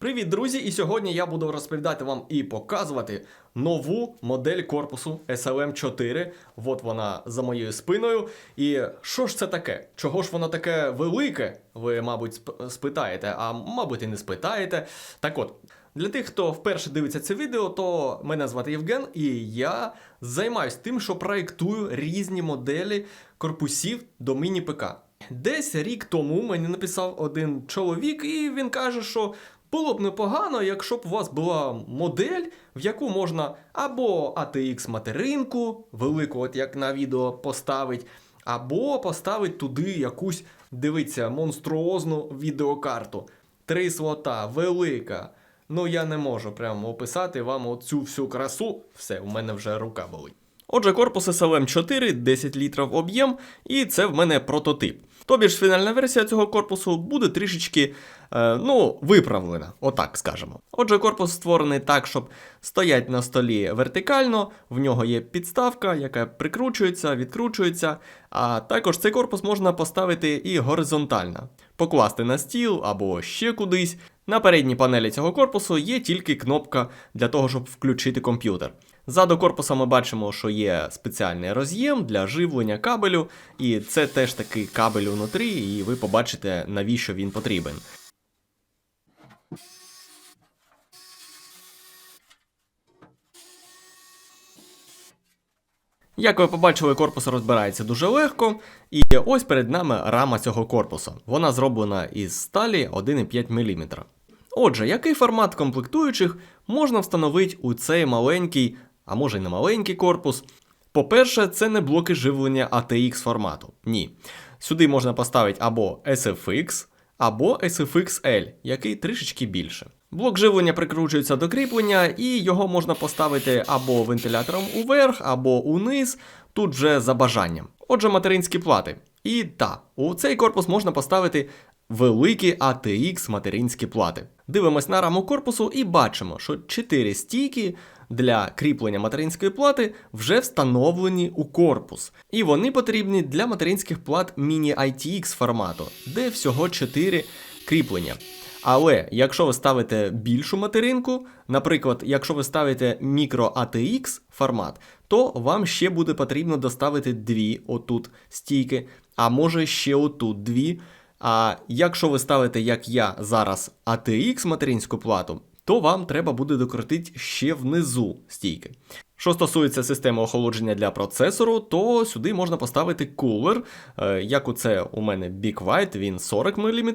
Привіт, друзі! І сьогодні я буду розповідати вам і показувати нову модель корпусу SLM 4. От вона за моєю спиною. І що ж це таке? Чого ж воно таке велике? Ви, мабуть, спитаєте, а мабуть, і не спитаєте. Так от, для тих, хто вперше дивиться це відео, то мене звати Євген, і я займаюся тим, що проєктую різні моделі корпусів до міні-ПК. Десь рік тому мені написав один чоловік, і він каже, що було б непогано, якщо б у вас була модель, в яку можна або ATX материнку, велику, от як на відео, поставить, або поставить туди якусь, дивіться, монструозну відеокарту. Три слота, велика. Ну я не можу прямо описати вам оцю всю красу. Все, у мене вже рука болить. Отже, корпус SLM 4, 10 літрів об'єм, і це в мене прототип. Тобі ж фінальна версія цього корпусу буде трішечки е, ну, виправлена, отак скажемо. Отже, корпус створений так, щоб стоять на столі вертикально, в нього є підставка, яка прикручується, відкручується. А також цей корпус можна поставити і горизонтально, покласти на стіл або ще кудись. На передній панелі цього корпусу є тільки кнопка для того, щоб включити комп'ютер. Ззаду корпуса ми бачимо, що є спеціальний роз'єм для живлення кабелю, і це теж такий кабель внутрі, і ви побачите, навіщо він потрібен. Як ви побачили, корпус розбирається дуже легко, і ось перед нами рама цього корпусу. Вона зроблена із сталі 1,5 мм. Отже, який формат комплектуючих можна встановити у цей маленький, а може й не маленький корпус? По-перше, це не блоки живлення ATX формату. Ні. Сюди можна поставити або SFX, або SFXL, який трішечки більше. Блок живлення прикручується до кріплення, і його можна поставити або вентилятором уверх, або униз, тут вже за бажанням. Отже, материнські плати. І так, у цей корпус можна поставити великі ATX материнські плати. Дивимось на раму корпусу і бачимо, що 4 стійки для кріплення материнської плати вже встановлені у корпус. І вони потрібні для материнських плат міні-ITX формату, де всього 4 кріплення. Але якщо ви ставите більшу материнку, наприклад, якщо ви ставите мікро ATX формат, то вам ще буде потрібно доставити дві отут стійки, а може ще отут дві. А якщо ви ставите, як я зараз, ATX материнську плату, то вам треба буде докрутити ще внизу стійки. Що стосується системи охолодження для процесору, то сюди можна поставити кулер. Е, Як у це у мене Big White, він 40 мм,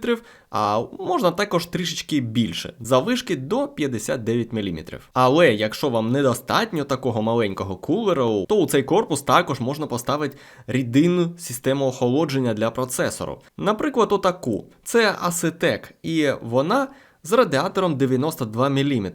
а можна також трішечки більше, завишки до 59 мм. Але якщо вам недостатньо такого маленького кулеру, то у цей корпус також можна поставити рідинну систему охолодження для процесору. Наприклад, отаку. Це Acetec, і вона з радіатором 92 мм.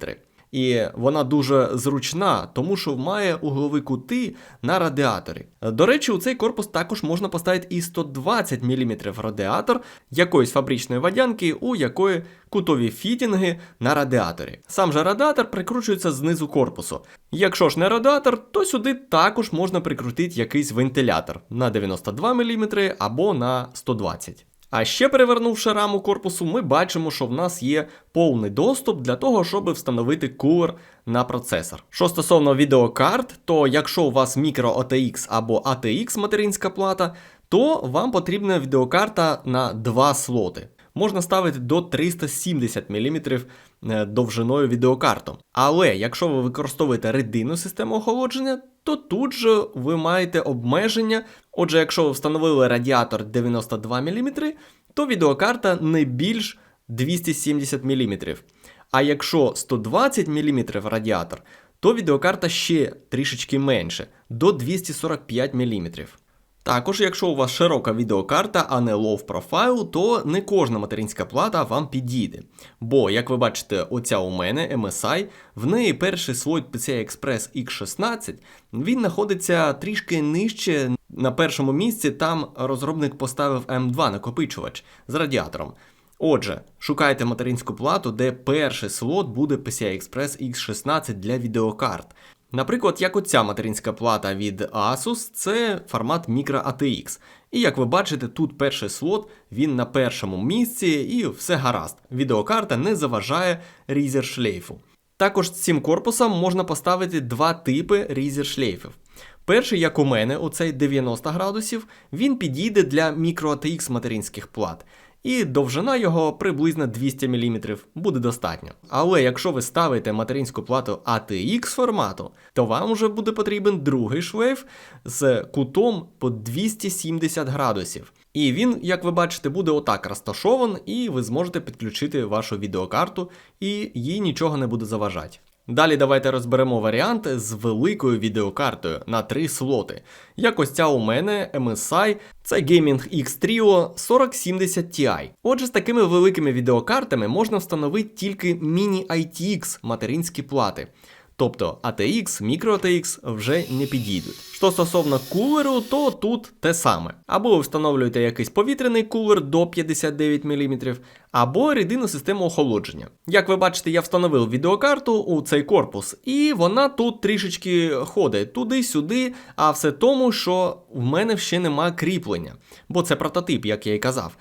І вона дуже зручна, тому що має углові кути на радіаторі. До речі, у цей корпус також можна поставити і 120 мм радіатор якоїсь фабричної водянки, у якої кутові фітінги на радіаторі. Сам же радіатор прикручується знизу корпусу. Якщо ж не радіатор, то сюди також можна прикрутити якийсь вентилятор на 92 мм або на 120 а ще перевернувши раму корпусу, ми бачимо, що в нас є повний доступ для того, щоб встановити кулер на процесор. Що стосовно відеокарт, то якщо у вас мікро ATX або ATX материнська плата, то вам потрібна відеокарта на два слоти. Можна ставити до 370 мм довжиною відеокарту. Але якщо ви використовуєте рединну систему охолодження, то тут же ви маєте обмеження. Отже, якщо ви встановили радіатор 92 мм, то відеокарта не більш 270 мм. А якщо 120 мм радіатор, то відеокарта ще трішечки менше до 245 мм. Також, якщо у вас широка відеокарта, а не low profile, то не кожна материнська плата вам підійде. Бо, як ви бачите, оця у мене MSI, в неї перший слой PCI Express X16, він знаходиться трішки нижче. На першому місці там розробник поставив M2 накопичувач з радіатором. Отже, шукайте материнську плату, де перший слот буде PCI Express X16 для відеокарт. Наприклад, як оця материнська плата від Asus, це формат Micro ATX. І як ви бачите, тут перший слот, він на першому місці і все гаразд. Відеокарта не заважає різер шлейфу. Також цим корпусом можна поставити два типи різер шлейфів. Перший, як у мене, оцей 90 градусів, він підійде для мікро ATX материнських плат. І довжина його приблизно 200 мм буде достатньо. Але якщо ви ставите материнську плату ATX формату, то вам вже буде потрібен другий шлейф з кутом по 270 градусів. І він, як ви бачите, буде отак розташований, і ви зможете підключити вашу відеокарту, і їй нічого не буде заважати. Далі давайте розберемо варіанти з великою відеокартою на три слоти. Як ось ця у мене MSI, це Gaming X Trio 4070 Ti. Отже, з такими великими відеокартами можна встановити тільки міні-ITX материнські плати. Тобто ATX, Micro ATX вже не підійдуть. Що стосовно кулеру, то тут те саме. Або ви встановлюєте якийсь повітряний кулер до 59 мм, або рідинну систему охолодження. Як ви бачите, я встановив відеокарту у цей корпус, і вона тут трішечки ходить туди-сюди, а все тому, що в мене ще нема кріплення, бо це прототип, як я і казав.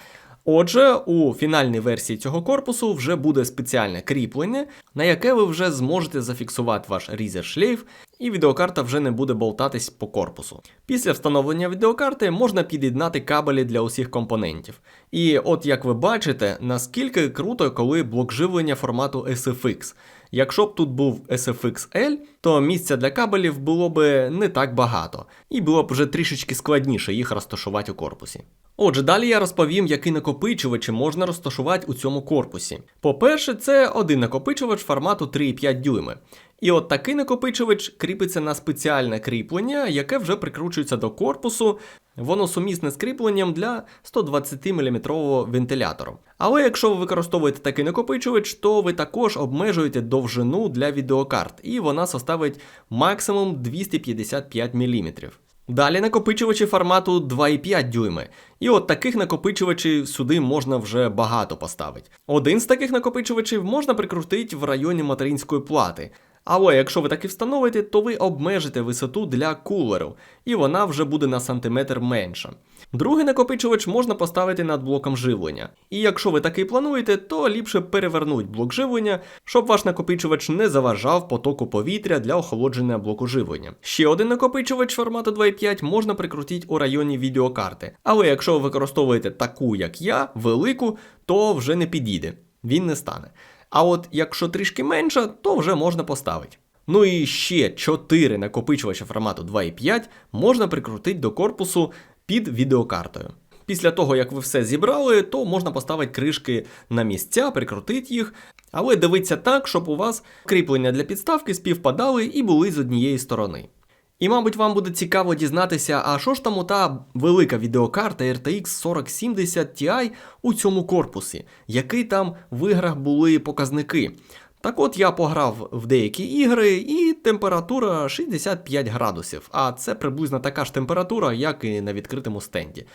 Отже, у фінальній версії цього корпусу вже буде спеціальне кріплення, на яке ви вже зможете зафіксувати ваш різер шлейф, і відеокарта вже не буде болтатись по корпусу. Після встановлення відеокарти можна під'єднати кабелі для усіх компонентів. І от як ви бачите, наскільки круто, коли блок живлення формату SFX. Якщо б тут був SFX-L, то місця для кабелів було б не так багато, і було б вже трішечки складніше їх розташувати у корпусі. Отже, далі я розповім, які накопичувачі можна розташувати у цьому корпусі. По-перше, це один накопичувач формату 3,5 дюйми. І от такий накопичувач кріпиться на спеціальне кріплення, яке вже прикручується до корпусу. Воно сумісне з кріпленням для 120-мм вентилятору. Але якщо ви використовуєте такий накопичувач, то ви також обмежуєте довжину для відеокарт, і вона составить максимум 255 мм. Далі накопичувачі формату 2,5 дюйми. І от таких накопичувачів сюди можна вже багато поставити. Один з таких накопичувачів можна прикрутити в районі материнської плати. Але якщо ви таки встановите, то ви обмежите висоту для кулеру, і вона вже буде на сантиметр менша. Другий накопичувач можна поставити над блоком живлення. І якщо ви таки плануєте, то ліпше перевернуть блок живлення, щоб ваш накопичувач не заважав потоку повітря для охолодження блоку живлення. Ще один накопичувач формату 2.5 можна прикрутити у районі відеокарти. Але якщо ви використовуєте таку, як я, велику, то вже не підійде, він не стане. А от якщо трішки менше, то вже можна поставити. Ну і ще 4 накопичувача формату 2.5 можна прикрутити до корпусу під відеокартою. Після того, як ви все зібрали, то можна поставити кришки на місця, прикрутити їх. Але дивіться так, щоб у вас кріплення для підставки співпадали і були з однієї сторони. І, мабуть, вам буде цікаво дізнатися, а що ж там ота велика відеокарта RTX 4070 Ti у цьому корпусі, які там в іграх були показники. Так от я пограв в деякі ігри, і температура 65 градусів, а це приблизно така ж температура, як і на відкритому стенді.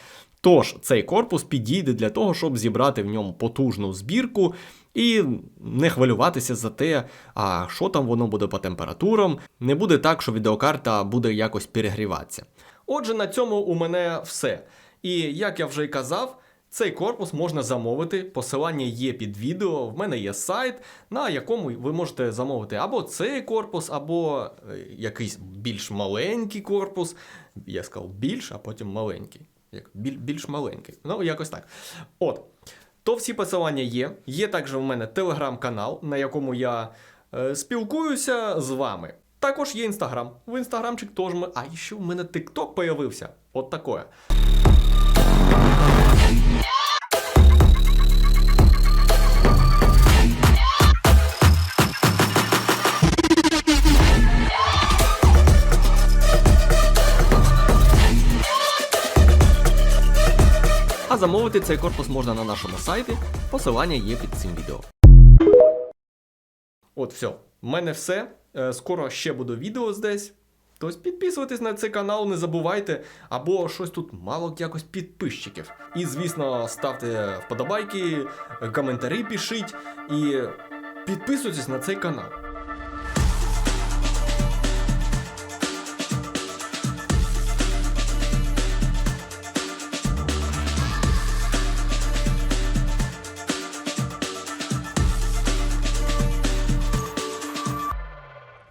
Тож цей корпус підійде для того, щоб зібрати в ньому потужну збірку і не хвилюватися за те, а що там воно буде по температурам. Не буде так, що відеокарта буде якось перегріватися. Отже, на цьому у мене все. І як я вже й казав. Цей корпус можна замовити. Посилання є під відео. В мене є сайт, на якому ви можете замовити або цей корпус, або е, якийсь більш маленький корпус. Я сказав більш, а потім маленький. Як біль, більш маленький. Ну, якось так. От. То всі посилання є. Є також у мене телеграм-канал, на якому я е, спілкуюся з вами. Також є інстаграм. В інстаграмчик теж ми. А ще в мене тикток появився. От такое. А замовити цей корпус можна на нашому сайті. Посилання є під цим відео. От, все. В мене все. Е, Скоро ще буде відео здесь. Тобто підписуйтесь на цей канал, не забувайте, або щось тут мало якось підписчиків. І, звісно, ставте вподобайки, коментарі пишіть і підписуйтесь на цей канал.